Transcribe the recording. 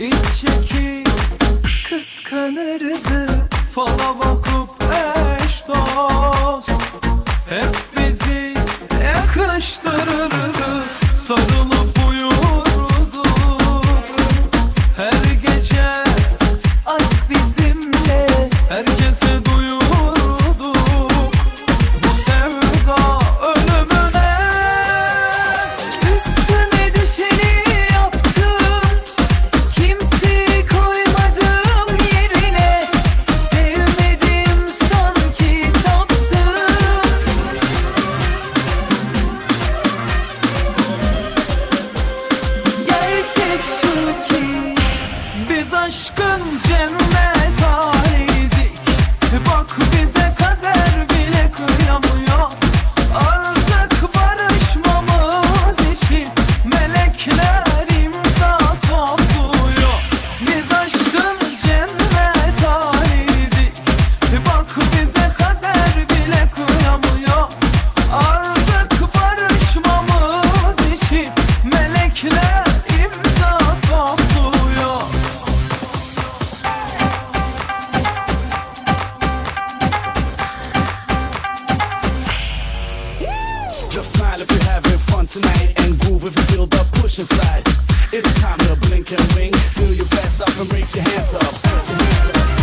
iç çekip kıskanırdı. Fala bakıp eş dost. Hep bizi yakıştırırdı. Sarılıp aşkın cennet haliydik Bak bize kader bile kıyamıyor. Artık barışmamız için Melekler imza topluyor. Biz aşkın cennet haliydik Bak bize kader bile kıyamıyor. Artık barışmamız için Melekler imza topluyor tonight and groove if you feel the push inside. It's time to blink and wink. Feel your best up and raise your hands up. Raise your hands up.